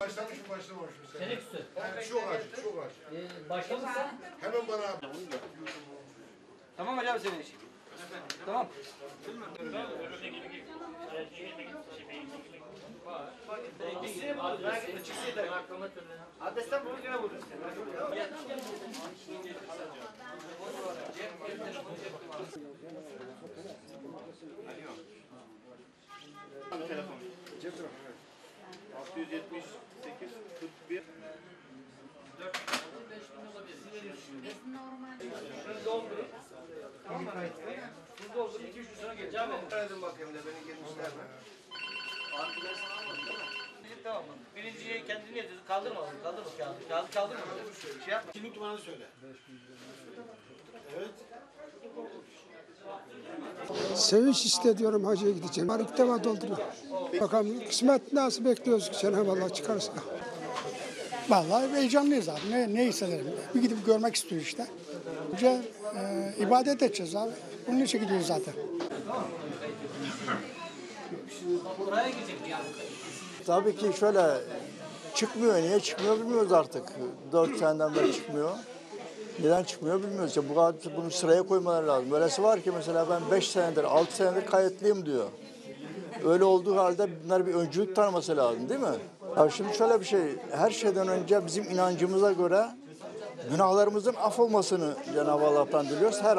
Başlamışım başlamamışım sen. Çelik üstü. Yani çok acı, çok acı. Ee, başlamışsa Hemen bana Tamam hocam senin için. Tamam. Adresten bunu gene bulursun. 678 41 Doldurun. Tamam mı? Bunu doldurun. 2-3 gün sonra geleceğim. Aradım bakayım da beni gelmişler mi? Tamam mı? Birinciyi kendini yedi. Kaldırmadın. Kaldırma kağıdı. Kağıdı kaldırmadın. Şey yapma. Kimlik numaranı söyle. Evet. Sevinç hissediyorum hacıya gideceğim. Var ilk defa dolduruyor. Bakalım kısmet nasıl bekliyoruz Cenab-ı Allah çıkarsa. Vallahi heyecanlıyız abi. Ne, ne hissederim? Bir gidip görmek istiyor işte. Önce e, ibadet edeceğiz abi. Bunun için gidiyoruz zaten. Tabii ki şöyle çıkmıyor. Niye çıkmıyor bilmiyoruz artık. Dört seneden beri çıkmıyor. Neden çıkmıyor bilmiyoruz. İşte bu kadar bunu sıraya koymaları lazım. Böylesi var ki mesela ben beş senedir, altı senedir kayıtlıyım diyor. Öyle olduğu halde bunlar bir öncülük tanıması lazım değil mi? Ya şimdi şöyle bir şey, her şeyden önce bizim inancımıza göre günahlarımızın af olmasını Cenab-ı Allah'tan diliyoruz. Her